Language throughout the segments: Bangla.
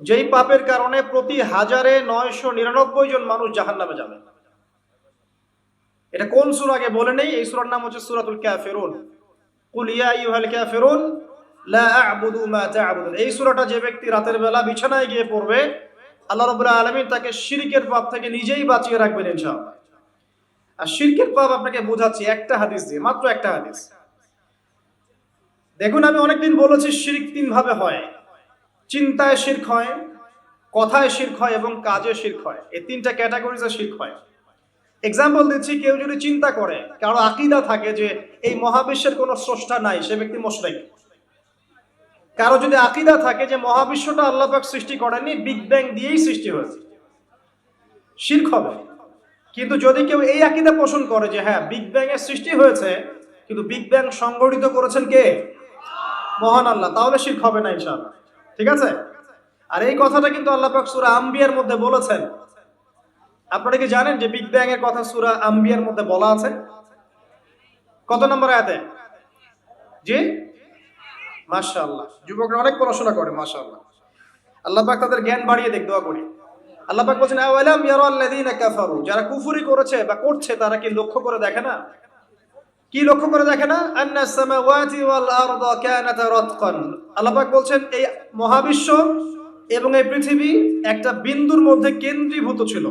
যেই পাপের কারণে প্রতি হাজারে নয়শো নিরানব্বই জন মানুষ জাহান নামে যাবে। এটা কোন সুর আগে বলে নেই? এই সুরার নাম হচ্ছে সুরাতুল ক্যাফেরুন কুল আইয়ুহাল ক্যাফেরুন লা আ'বুদু এই সূরাটা যে ব্যক্তি রাতের বেলা বিছানায় গিয়ে পড়বে, আল্লাহ রাব্বুল আলামিন তাকে শিরকের পাপ থেকে নিজেই বাঁচিয়ে রাখবেন ইনশাআল্লাহ। আর শিরকের পাপ আপনাকে বোঝাচ্ছি একটা হাদিস দিয়ে, মাত্র একটা হাদিস। দেখুন, আমি অনেকদিন বলেছি শিরক তিন ভাবে হয়। চিন্তায় শিরক হয়, কথায় শিরক হয় এবং কাজে শিরক হয়। এই তিনটা ক্যাটাগরিজে শিরক হয়। এক্সাম্পল দিচ্ছি, কেউ যদি চিন্তা করে, কারও আকিদা থাকে যে এই মহাবিশ্বের কোনো স্রষ্টা নাই, সে ব্যক্তি মোশরেক। কারও যদি আকিদা থাকে যে মহাবিশ্বটা আল্লাহ পাক সৃষ্টি করেননি, বিগ ব্যাং দিয়েই সৃষ্টি হয়েছে। শিরক হবে। কিন্তু যদি কেউ এই আকিদা পোষণ করে যে হ্যাঁ বিগ ব্যাং এর সৃষ্টি হয়েছে, কিন্তু বিগ ব্যাং সংগঠিত করেছেন কে? মহান আল্লাহ। তাহলে শিরক হবে না ইনশাআল্লাহ। ঠিক আছে? আর এই কথাটা কিন্তু আল্লাহ পাক সূরা আম্বিয়ার মধ্যে বলেছেন। আপনারা কি জানেন যে বিগ ব্যাং এর কথা সূরা আম্বিয়ার মধ্যে বলা আছে? কত নম্বর আয়াতে? জি? মাশাআল্লাহ। যুবকরা অনেক পড়াশোনা করে, মাশাআল্লাহ। আল্লাহ পাক তাদের জ্ঞান বাড়িয়ে দেখ, দোয়া করি। আল্লাহ পাক বলছেন, আওয়ালাম ইয়ারাল্লাযীনা কাফারু? যারা কুফরি করেছে বা করছে, তারা কি লক্ষ্য করে দেখে না? কি লক্ষ্য করে দেখে না? আল্লাহ বলছেন, এই মহাবিশ্ব এবং এই পৃথিবী একটা বিন্দুর মধ্যে কেন্দ্রীভূত ছিল।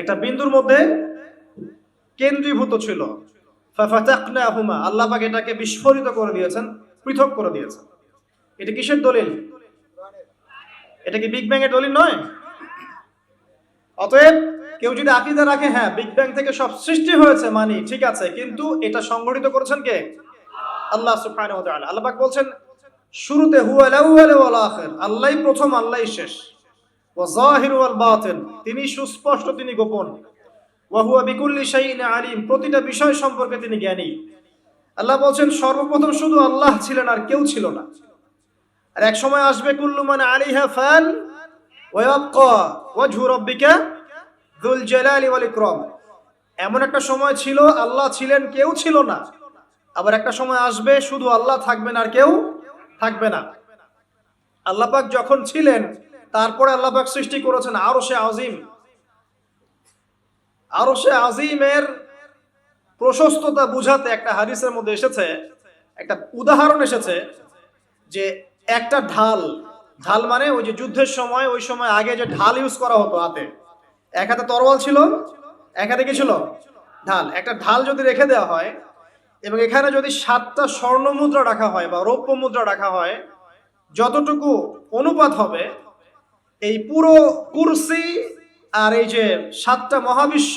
একটা বিন্দুর মধ্যে কেন্দ্রীভূত ছিল। ফাফাতাকনাহুমা। আল্লাহ পাক এটাকে বিস্ফোরিত করে দিয়েছেন, পৃথক করে দিয়েছেন। এটা কিসের দলিল? এটা কি বিগ ব্যাং এর দলিল নয়? অতএব কেউ যদি আকিদা রাখে হ্যাঁ বিগ ব্যাং থেকে সব সৃষ্টি হয়েছে মানি, ঠিক আছে, কিন্তু এটা সংগঠিত করেছেন কে? আল্লাহ সুবহানাহু আল্লাহ বলছেন, শুরুতে হুয়াল আউয়াল ওয়াল আখির, আল্লাহই প্রথম, আল্লাহই শেষ। তিনি সুস্পষ্ট, তিনি গোপন। ওয়া হুয়া বিকুল্লি শাইইন আলিম, প্রতিটা বিষয় সম্পর্কে তিনি জ্ঞানী। আল্লাহ বলছেন, সর্বপ্রথম শুধু আল্লাহ ছিলেন আর কেউ ছিল না। আর এক সময় আসবে কুল্লু মান আলিহা ফান ওয়া ইয়াবকা ওয়াজহু রাব্বিকা যুল জালালি ওয়াল এমন একটা সময় ছিল, আল্লাহ ছিলেন, কেউ ছিল না। আবার একটা সময় আসবে, শুধু আল্লাহ থাকবেন আর কেউ থাকবে না। আল্লাহ পাক যখন ছিলেন, তারপরে আল্লাহ পাক সৃষ্টি করেছেন আরও সে আজিম। আরও সে আজিমের প্রশস্ততা বুঝাতে একটা হাদিসের মধ্যে এসেছে, একটা উদাহরণ এসেছে যে একটা ঢাল ঢাল মানে ওই যে যুদ্ধের সময়, ওই সময় আগে যে ঢাল ইউজ করা হতো হাতে। এক হাতে তরোয়াল ছিল, এক হাতে কি ছিল? ঢাল। একটা ঢাল যদি রেখে দেওয়া হয়, এবং এখানে যদি সাতটা স্বর্ণ মুদ্রা রাখা হয় বা রৌপ্য মুদ্রা রাখা হয়, যতটুকু অনুপাত হবে, এই পুরো কুরসি আর এই যে সাতটা মহাবিশ্ব,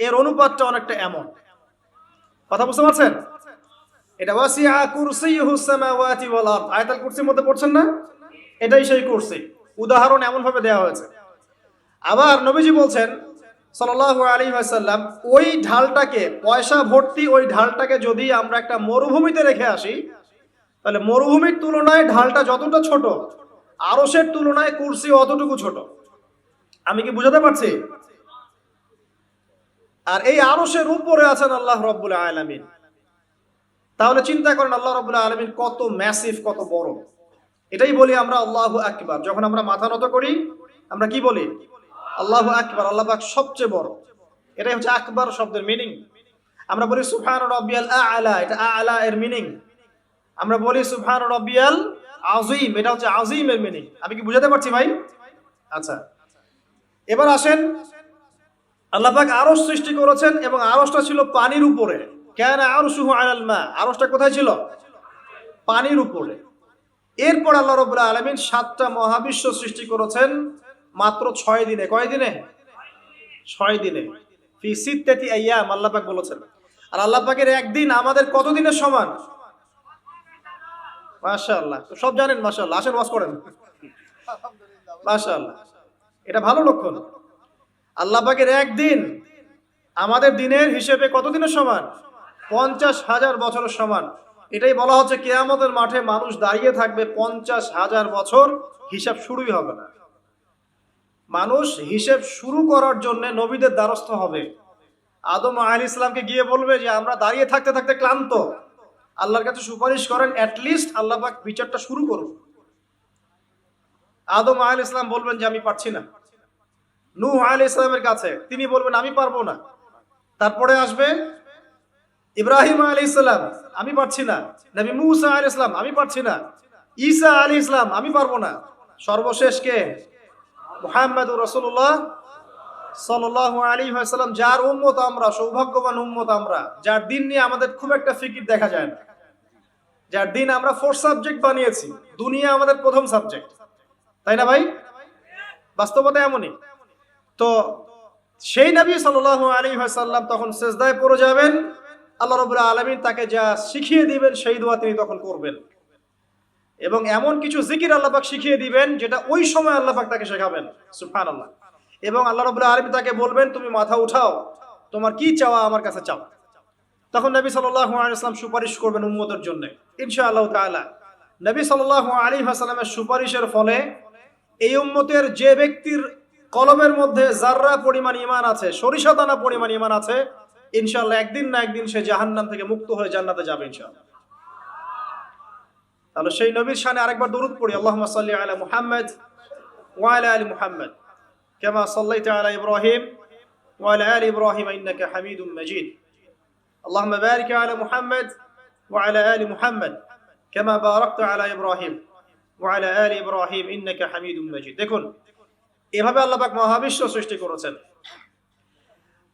এর অনুপাতটা অনেকটা এমন। কথা বুঝতে পারছেন? এটা ওয়াসিআ কুরসি সামাওয়াতি ওয়াল আরদ। আয়াতুল কুরসির মধ্যে পড়ছেন না? এটাই সেই কুরসি। উদাহরণ এমন ভাবে দেওয়া হয়েছে। আবার নবীজি বলছেন, সাল্লাল্লাহু আলাইহি ওয়াসাল্লাম, ওই ঢালটাকে, পয়সা ভর্তি ওই ঢালটাকে যদি আমরা একটা মরুভূমিতে রেখে আসি, তাহলে মরুভূমির তুলনায় ঢালটা যতটা ছোট, আরশের তুলনায় কুরসি অতটুকু ছোট। আমি কি বুঝাতে পারছি? আর এই আরশের উপরে আছেন আল্লাহ রব্বুল আলামিন। তাহলে চিন্তা করেন আল্লাহ রব্বুল আলামিন কত ম্যাসিভ কত বড়। এটাই বলি আমরা আল্লাহ আকবার। যখন আমরা মাথা নত করি, আমরা কি বলি? আল্লাহু আকবার, আল্লাহ সবচেয়ে বড়। এটাই হচ্ছে আকবার শব্দের মিনিং আমরা বলি সুবহান রব্বিয়াল আলা, এটা আলা এর মিনিং আমরা বলি সুবহান রব্বিয়াল আজিম এটা হচ্ছে আজিমের মিনিং আমি কি বুঝাতে পারছি ভাই? আচ্ছা। এবার আসেন, আল্লাহ পাক আরশ সৃষ্টি করেছেন এবং আরশটা ছিল পানির উপরে। কেন আরশুহু আলাল মা। আরশটা কোথায় ছিল? পানির উপরে। এরপর আল্লাহ রবুল্লাহ আলমিন সাতটা মহাবিশ্ব সৃষ্টি করেছেন। মাত্র ছয় দিনে কয় দিনে? ছয় দিনে। ফি আইয়াম আল্লাহ বলেছেন। আর আল্লাহ পাকের একদিন আমাদের কত দিনের সমান? মাশাআল্লাহ। তো সব জানেন মাশাআল্লাহ। আসেন ওয়াজ করেন। মাশাআল্লাহ। এটা ভালো লক্ষণ। আল্লাহ পাকের একদিন আমাদের দিনের হিসেবে কতদিনের সমান? পঞ্চাশ হাজার বছরের সমান। এটাই বলা হচ্ছে কেয়ামতের মাঠে মানুষ দাঁড়িয়ে থাকবে পঞ্চাশ হাজার বছর হিসাব শুরুই হবে না। মানুষ হিসেব শুরু করার জন্য নবীদের দ্বারস্থ হবে। আদম আল ইসলামকে গিয়ে বলবে যে, আমরা দাঁড়িয়ে থাকতে থাকতে ক্লান্ত। আল্লাহর কাছে সুপারিশ করেন অ্যাটলিস্ট আল্লাহ পাক বিচারটা শুরু করুন। আদম আল ইসলাম বলবেন যে, আমি পারছি না। নু আল ইসলামের কাছে তিনি বলবেন, আমি পারব না। তারপরে আসবে, ইব্রাহিম আলী ইসলাম আমি পারছি না। নবী মুসা আলী ইসলাম আমি পারছি না। ঈসা আলী ইসলাম আমি পারব না। সর্বশেষ কে? মোহাম্মদ রসুল্লাহ সাল্লাহ আলী সাল্লাম যার উম্মত আমরা, সৌভাগ্যবান উম্মত আমরা, যার দিন নিয়ে আমাদের খুব একটা ফিকির দেখা যায় না। যার দিন আমরা ফোর্থ সাবজেক্ট বানিয়েছি, দুনিয়া আমাদের প্রথম সাবজেক্ট তাই না ভাই? বাস্তবতা এমনই। তো সেই নবী সাল্লাহ আলী সাল্লাম তখন সেজদায় পড়ে যাবেন। আল্লাহ রবুল্লাহ আলমিন তাকে যা শিখিয়ে দিবেন, সেই দোয়া তিনি তখন করবেন। এবং এমন কিছু জিকির আল্লাপাক শিখিয়ে দিবেন যেটা ওই সময় আল্লাপাক তাকে শেখাবেন। সুফান আল্লাহ এবং আল্লাহ রবুল্লাহ আলমী তাকে বলবেন, তুমি মাথা উঠাও, তোমার কি চাওয়া আমার কাছে চাও। তখন নবী আলাইসলাম সুপারিশ করবেন উম্মতের জন্য। ইনশা আল্লাহ তালা নবী সাল্লাহ আলী হাসালামের সুপারিশের ফলে এই উম্মতের যে ব্যক্তির কলমের মধ্যে জাররা পরিমাণ ইমান আছে সরিষা দানা পরিমাণ ইমান আছে ইনশাল্লাহ একদিন না একদিন সে জাহান্নাম থেকে মুক্ত হয়ে জান্নাতে যাবে ইনশাআল্লাহ। তাহলে সেই নবীর শানে আরেকবার দরুদ পড়ি আল্লাহুম্মা সাল্লি আলা মুহাম্মদ ওয়া আলা আলি মুহাম্মদ কামা সাল্লাইতা আলা ইব্রাহিম ওয়া আলা আলি ইব্রাহিম ইন্নাকা হামিদুম মাজিদ اللهم بارك على محمد وعلى آل محمد كما باركت على إبراهيم وعلى آل إبراهيم إنك حميد مجيد দেখুন এভাবে আল্লাহ পাক মহাবিশ্ব সৃষ্টি করেছেন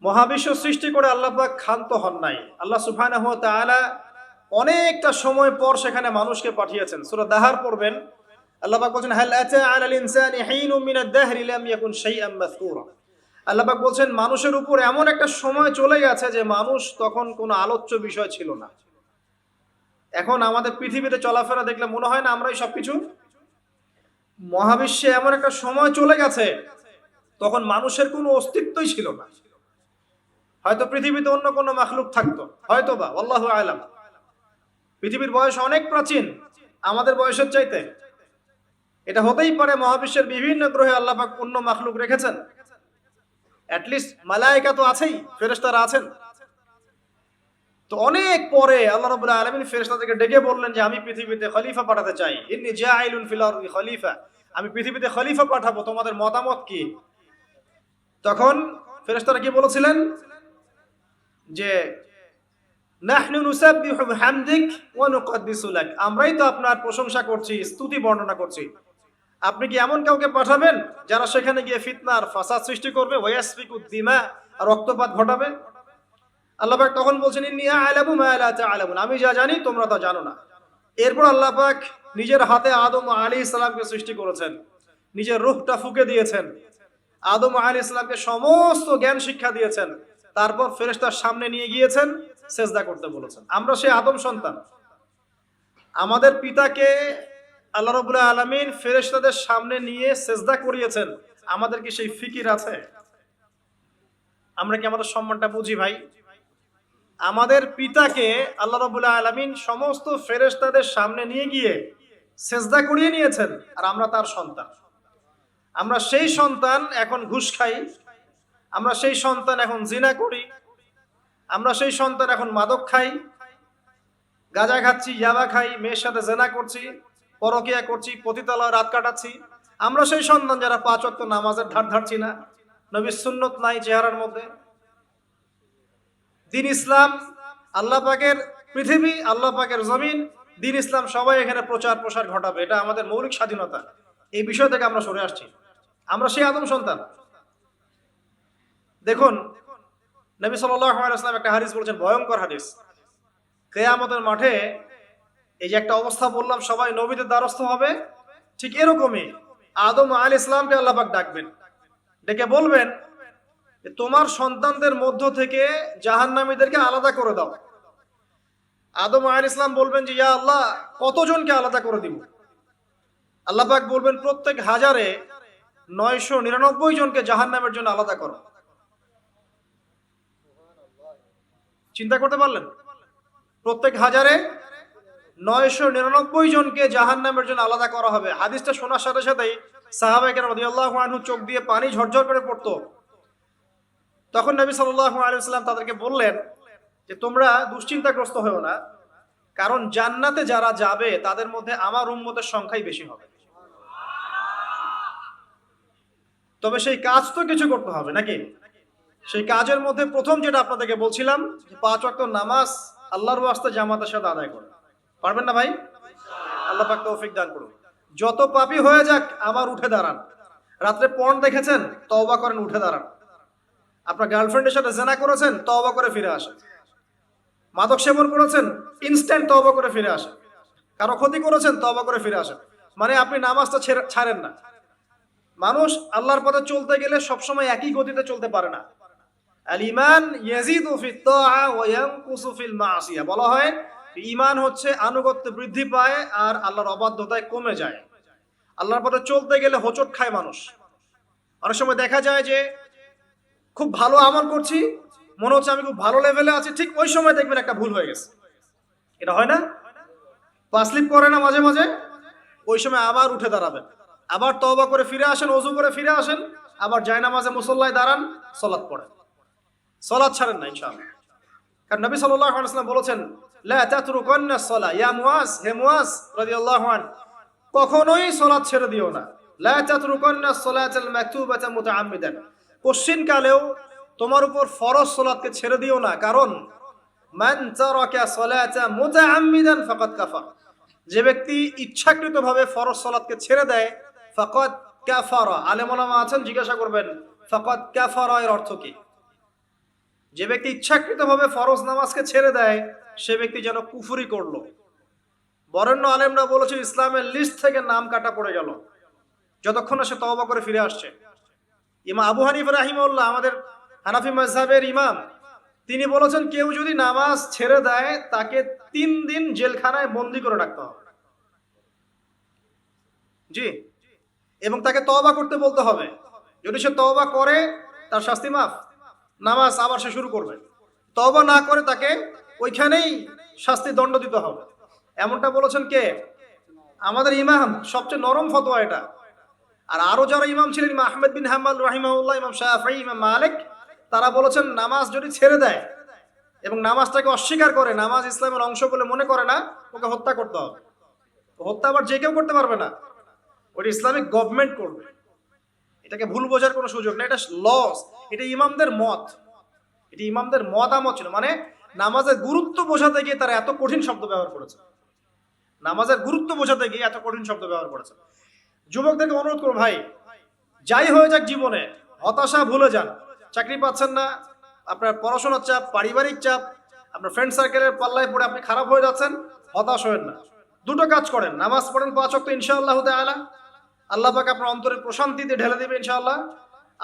মহাবিশ্ব সৃষ্টি করে আল্লাহ পাক ক্ষান্ত হন নাই আল্লাহ সুবহানাহু ওয়া তাআলা অনেকটা সময় পর সেখানে মানুষকে পাঠিয়েছেন। সূরা দাহার পড়বেন। আল্লাহ বলছেন, হাল আতা আলাল ইনসানি হিনুম মিনাদ দাহরি লাম ইয়াকুন শাইআম মাযকুরা আল্লাহ বলছেন, মানুষের উপর এমন একটা সময় চলে গেছে যে মানুষ তখন কোনো আলোচ্য বিষয় ছিল না। এখন আমাদের পৃথিবীতে চলাফেরা দেখলে মনে হয় না আমরাই সবকিছু? মহাবিশ্বে এমন একটা সময় চলে গেছে, তখন মানুষের কোনো অস্তিত্বই ছিল না। হয়তো পৃথিবীতে অন্য কোনো মাখলুক থাকতো হয়তো বা আল্লাহ আলাম। পৃথিবীর বয়স অনেক প্রাচীন, আমাদের বয়সের চাইতে। এটা হতেই পারে মহাবিশ্বের বিভিন্ন গ্রহে আল্লাপাক অন্য মাখলুক রেখেছেন। অ্যাটলিস্ট মালায়িকা তো আছেই, ফেরেশতারা আছেন। তো অনেক পরে আল্লাহ রাব্বুল আলামিন ফেরেশতাদেরকে ডেকে বললেন যে, আমি পৃথিবীতে খলিফা পাঠাতে চাই। ইন্নী জাইলুন ফিল খলিফা। আমি পৃথিবীতে খলিফা পাঠাবো, তোমাদের মতামত কি? তখন ফেরেশতারা কি বলেছিলেন? যে আমরাই তো আপনার প্রশংসা করছি, স্তুতি বর্ণনা করছি। আপনি কি এমন কাউকে পাঠাবেন যারা সেখানে গিয়ে ফিতনার ফাসাদ সৃষ্টি করবে? ওয়াসফিকু দিমা, রক্তপাত ঘটাবে? আল্লাহ পাক তখন বলছেন আমি যা জানি, তোমরা তা জানো না। এরপর আল্লাহ পাক নিজের হাতে আদম আলী ইসলামকে সৃষ্টি করেছেন। নিজের রূহটা ফুকে দিয়েছেন। আদম আলী ইসলামকে সমস্ত জ্ঞান শিক্ষা দিয়েছেন। তারপর ফেরেশতার সামনে নিয়ে গিয়েছেন। সেজদা করতে বলেছেন। আমরা সেই আদম সন্তান। আমাদের পিতাকে আল্লাহ রবুল্লাহ আলমিন ফেরেশতাদের সামনে নিয়ে সেজদা করিয়েছেন। আমাদের কি সেই ফিকির আছে? আমরা কি আমাদের সম্মানটা বুঝি ভাই? আমাদের পিতাকে আল্লাহ রবুল্লাহ আলমিন সমস্ত ফেরেশতাদের সামনে নিয়ে গিয়ে সেজদা করিয়ে নিয়েছেন, আর আমরা তার সন্তান। আমরা সেই সন্তান এখন ঘুষ খাই, আমরা সেই সন্তান এখন জিনা করি আমরা সেই সন্তান এখন মাদক খাই, গাঁজা খাচ্ছি, ইয়াবা খাই, মেয়ের সাথে জেনা করছি, পরকিয়া করছি, পতিতালয় রাত কাটাচ্ছি। আমরা সেই সন্তান যারা পাঁচ অক্ত নামাজের ধার ধারছি না নবীর সুন্নত নাই চেহারার মধ্যে। দিন ইসলাম, আল্লাহ পাকের পৃথিবী, আল্লাহ পাকের জমিন, দিন ইসলাম সবাই এখানে প্রচার প্রসার ঘটাবে, এটা আমাদের মৌলিক স্বাধীনতা। এই বিষয় থেকে আমরা সরে আসছি। আমরা সেই আদম সন্তান। দেখুন নবী সাল্লাম একটা হাদিস বলছেন, ভয়ঙ্কর হাদিস। কেয়ামতের মাঠে এই যে একটা অবস্থা বললাম, সবাই নবীদের দ্বারস্থ হবে, ঠিক এরকমই আদম আল ইসলামকে আল্লাপাক ডাকবেন। ডেকে বলবেন তোমার সন্তানদের মধ্য থেকে জাহান্নামীদেরকে আলাদা করে দাও। আদম আল ইসলাম বলবেন যে, ইয়া আল্লাহ, কতজনকে আলাদা করে দিব? আল্লাপাক বলবেন, প্রত্যেক হাজারে নয়শো নিরানব্বই জনকে জাহান্নামের জন্য আলাদা করো। চিন্তা করতে পারলেন? প্রত্যেক হাজারে নয়শো নিরানব্বই জনকে জাহান নামের জন্য আলাদা করা হবে। হাদিসটা শোনার সাথে সাথেই সাহাবাইকে রদিয়াল্লাহ আনহু চোখ দিয়ে পানি ঝরঝর করে পড়তো। তখন নবী সাল্লাহ আলাইসাল্লাম তাদেরকে বললেন যে, তোমরা দুশ্চিন্তাগ্রস্ত হয়েও না। কারণ জান্নাতে যারা যাবে, তাদের মধ্যে আমার উম্মতের সংখ্যাই বেশি হবে। তবে সেই কাজ তো কিছু করতে হবে, নাকি? সেই কাজের মধ্যে প্রথম যেটা আপনাদেরকে বলছিলাম পাঁচ ওয়াক্ত নামাজ আল্লাহর ওয়াস্তে জামাতের সাথে আদায় করুন পারবেন না ভাই? আল্লাহ পাক তৌফিক দান করুন। যত পাপী হয়ে যাক, আবার উঠে দাঁড়ান। রাত্রে পর্ন দেখেছেন? তওবা করেন, উঠে দাঁড়ান। আপনার গার্লফ্রেন্ডের সাথে জেনা করেছেন? তওবা করে ফিরে আসেন। মাদক সেবন করেছেন? ইনস্ট্যান্ট তওবা করে ফিরে আসেন। কারও ক্ষতি করেছেন? তওবা করে ফিরে আসেন। মানে আপনি নামাজটা ছাড়েন না। মানুষ আল্লাহর পথে চলতে গেলে সবসময় একই গতিতে চলতে পারে না। আল ইমান ইয়াজিদু ফিত তাআ ওয়া ইয়ানকুসু ফিল মাসিয়া। বলা হয়, ঈমান হচ্ছে আনুগত্য বৃদ্ধি পায় আর আল্লাহর অবাধ্যতায় কমে যায়। আল্লাহর পথে চলতে গেলে হোঁচট খায় মানুষ। অনেক সময় দেখা যায় যে, খুব ভালো আমল করছি, মনে হচ্ছে আমি খুব ভালো লেভেলে আছি, ঠিক ওই সময় দেখবেন একটা ভুল হয়ে গেছে। এটা হয় না? পাসলিপ করে না মাঝে মাঝে, ওই সময় আবার উঠে দাঁড়াবেন। আবার তবা করে ফিরে আসেন অজু করে ফিরে আসেন, আবার জায়নামাজে মুসল্লায় দাঁড়ান সলাৎ পড়েন। সলাৎ ছাড়েন না, ইনশাআল্লাহ। কারণ নবী ওয়াসাল্লাম বলেছেন, লা তাতরুকান্না সলা ইয়া মুয়াজ হে রাদিয়াল্লাহু আন কখনোই সলাৎ ছেড়ে দিও না। লা সলাতাল মাকতুবাতা মুতাআম্মিদান তোমার উপর ফরজ সলাতকে ছেড়ে দিও না। কারণ, মান তারাকা সলাতা মুতাআম্মিদান ফাকাদ কাফার যে ব্যক্তি ইচ্ছাকৃতভাবে ফরজ সলাতকে ছেড়ে দেয়, ফাকাদ কাফারা। আলেম ওলামা আছেন, জিজ্ঞাসা করবেন, ফাকাদ কাফারা এর অর্থ কি? যে ব্যক্তি ইচ্ছাকৃতভাবে ফরজ নামাজকে ছেড়ে দেয়, সে ব্যক্তি যেন কুফুরি করল। বরেণ্য আলেমরা বলেছে ইসলামের লিস্ট থেকে নাম কাটা পড়ে গেল। যতক্ষণ সে তওবা করে ফিরে আসছে। ইমা আবু হানিফ রাহিমউল্লাহ আমাদের হানাফি মাজহাবের ইমাম, তিনি বলেছেন, কেউ যদি নামাজ ছেড়ে দেয়, তাকে তিন দিন জেলখানায় বন্দি করে রাখতে হবে। জি। এবং তাকে তওবা করতে বলতে হবে। যদি সে তওবা করে, তার শাস্তি মাফ। নামাজ আবার সে শুরু করবে। তবা না করে তাকে ওইখানেই শাস্তি দণ্ড দিতে হবে। এমনটা বলেছেন কে? আমাদের ইমাম, সবচেয়ে নরম ফতোয়া এটা। আর আরও যারা ইমাম ছিলেন, ইমাম আহমেদ বিন হাম্মাল রাহিমাহুল্লাহ, ইমাম শাহি ইমাম মালিক, তারা বলেছেন নামাজ যদি ছেড়ে দেয় এবং নামাজটাকে অস্বীকার করে, নামাজ ইসলামের অংশ বলে মনে করে না, ওকে হত্যা করতে হবে। হত্যা আবার যে কেউ করতে পারবে না। ওটা ইসলামিক গভর্নমেন্ট করবে। এটাকে ভুল বোঝার কোনো সুযোগ নেই, এটা লস এটা ইমামদের মত। এটি ইমামদের মতামত ছিল মানে নামাজের গুরুত্ব বোঝাতে গিয়ে তারা এত কঠিন শব্দ ব্যবহার করেছে। নামাজের গুরুত্ব বোঝাতে গিয়ে এত কঠিন শব্দ ব্যবহার করেছে। যুবকদেরকে অনুরোধ করো ভাই, যাই হয়ে যাক জীবনে, হতাশা ভুলে যান। চাকরি পাচ্ছেন না, আপনার পড়াশোনার চাপ, পারিবারিক চাপ, আপনার ফ্রেন্ড সার্কেলের পাল্লায় পড়ে আপনি খারাপ হয়ে যাচ্ছেন, হতাশ হবেন না। দুটো কাজ করেন, নামাজ পড়েন পাঁচ অক্ট ইনশাআল্লাহ তাআলা আল্লাহ পাক আপনার অন্তরের প্রশান্তি দিয়ে ঢেলে দেবে ইনশাআল্লাহ।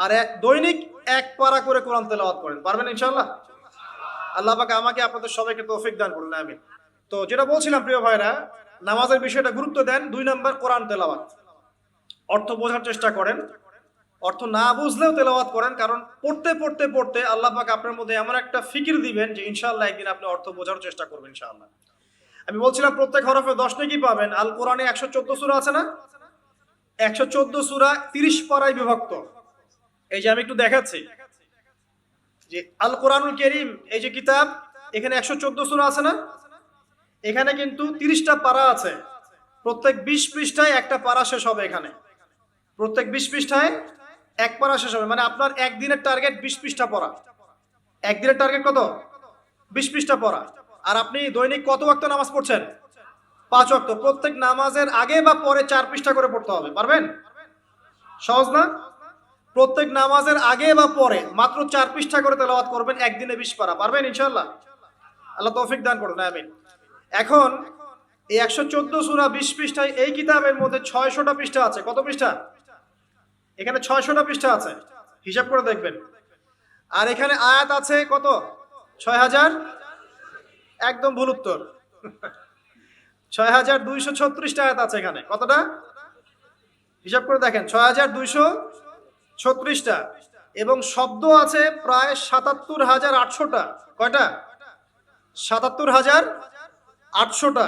আর এক দৈনিক এক পারা করে কোরআন তেলাওয়াত করেন। পারবেন ইনশাআল্লাহ? আল্লাহ পাক আমাকে আপনাদের সবাইকে তৌফিক দান করুন, আমিন। তো যেটা বলছিলাম প্রিয় ভাইরা নামাজের বিষয়টা গুরুত্ব দেন, দুই নম্বর কোরআন তেলাওয়াত। অর্থ বোঝার চেষ্টা করেন। অর্থ না বুঝলেও তেলাওয়াত করেন, কারণ পড়তে পড়তে পড়তে আল্লাহ পাক আপনার মধ্যে এমন একটা ফিকির দিবেন যে ইনশাআল্লাহ একদিন আপনি অর্থ বোঝার চেষ্টা করবেন ইনশাআল্লাহ। আমি বলছিলাম প্রত্যেক হরফে দশ নাকি পাবেন, আল কোরআনে একশো চোদ্দ সুরা আছে না? একশো চোদ্দ সুরা তিরিশ পাড়ায় বিভক্ত। এই যে আমি একটু দেখাচ্ছি। যে আল কোরআনুল করিম, এই যে কিতাব, এখানে একশো চোদ্দ সুরা আছে না? এখানে কিন্তু তিরিশটা পারা আছে। প্রত্যেক বিশ পৃষ্ঠায় একটা পারা শেষ হবে এখানে। প্রত্যেক বিশ পৃষ্ঠায় এক পারা শেষ হবে। মানে আপনার একদিনের টার্গেট বিশ পৃষ্ঠা পড়া। একদিনের টার্গেট কত? বিশ পৃষ্ঠা পড়া। আর আপনি দৈনিক কত ওয়াক্ত নামাজ পড়ছেন? পাঁচ ওয়াক্ত। প্রত্যেক নামাজের আগে বা পরে চার পৃষ্ঠা করে পড়তে হবে, পারবেন? সহজ না? প্রত্যেক নামাজের আগে বা পরে মাত্র চার পৃষ্ঠা করে তেলাওয়াত করবেন, একদিনে বিশ পারা, পারবেন ইনশাল্লাহ আল্লাহ তৌফিক দান করুন, আমিন। এখন এই একশো চোদ্দ সুরা বিশ পৃষ্ঠায় এই কিতাবের মধ্যে ছয়শোটা পৃষ্ঠা আছে। কত পৃষ্ঠা? এখানে ছয়শোটা পৃষ্ঠা আছে। হিসাব করে দেখবেন। আর এখানে আয়াত আছে কত? ছয় হাজার? একদম ভুল উত্তর। ছয় হাজার দুইশো ছত্রিশটা আয়াত আছে এখানে। কতটা? হিসাব করে দেখেন ছয় হাজার দুইশো ছত্রিশটা এবং শব্দ আছে প্রায় সাতাত্তর হাজার আটশোটা কয়টা? সাতাত্তর হাজার আটশোটা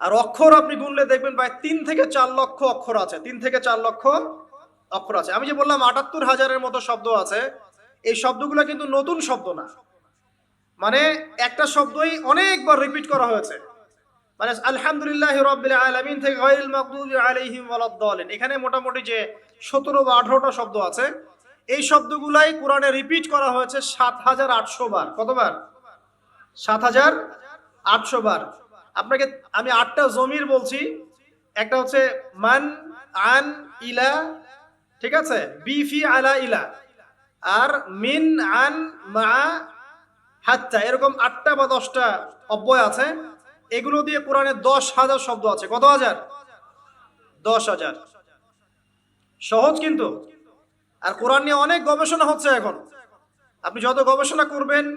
আর অক্ষর আপনি গুনলে দেখবেন প্রায় তিন থেকে চার লক্ষ অক্ষর আছে। তিন থেকে চার লক্ষ অক্ষর আছে। আমি যে বললাম আটাত্তর হাজারের মতো শব্দ আছে, এই শব্দগুলো কিন্তু নতুন শব্দ না। মানে একটা শব্দই অনেকবার রিপিট করা হয়েছে। মানে আলহামদুলিল্লাহ রব্বিল আলামিন থেকে গায়রুল মাগদুবি আলাইহিম ওয়ালাদ-দালিন। এখানে মোটামুটি যে সতেরো বা আঠারোটা শব্দ আছে, এই শব্দগুলাই কোরআনে রিপিট করা হয়েছে সাত হাজার আটশো বার। কতবার? সাত হাজার আটশো বার। আপনাকে, আমি আটটা জমির বলছি, একটা হচ্ছে মান আন ইলা, ঠিক আছে? বিফি আলা ইলা, আর মিন আন মা হাত্তা, এরকম আটটা বা দশটা অব্যয় আছে। এগুলো দিয়ে কোরআনে দশ হাজার শব্দ আছে। কত হাজার? দশ হাজার। সহজ কিন্তু। আর কোরআন নিয়ে অনেক গবেষণা হচ্ছে এখন। আপনি যত গবেষণা করবেন,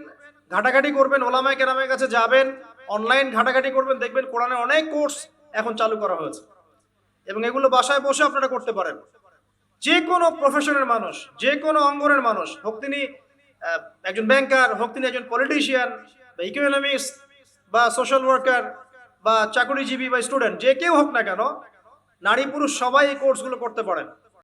ঘাটাঘাটি করবেন, ওলামায় কেরামের কাছে যাবেন অনলাইন ঘাটাঘাটি করবেন, দেখবেন কোরআনের অনেক কোর্স এখন চালু করা হয়েছে। এবং এগুলো বাসায় বসে আপনারা করতে পারেন। যে কোনো প্রফেশনের মানুষ, যে কোনো অঙ্গনের মানুষ, হোক তিনি একজন ব্যাংকার হোক তিনি একজন পলিটিশিয়ান বা ইকোনমিক্স বা সোশ্যাল ওয়ার্কার বা চাকরিজীবী বা স্টুডেন্ট যে কেউ হোক না কেন নারী পুরুষ সবাই এই কোর্সগুলো করতে পারেন।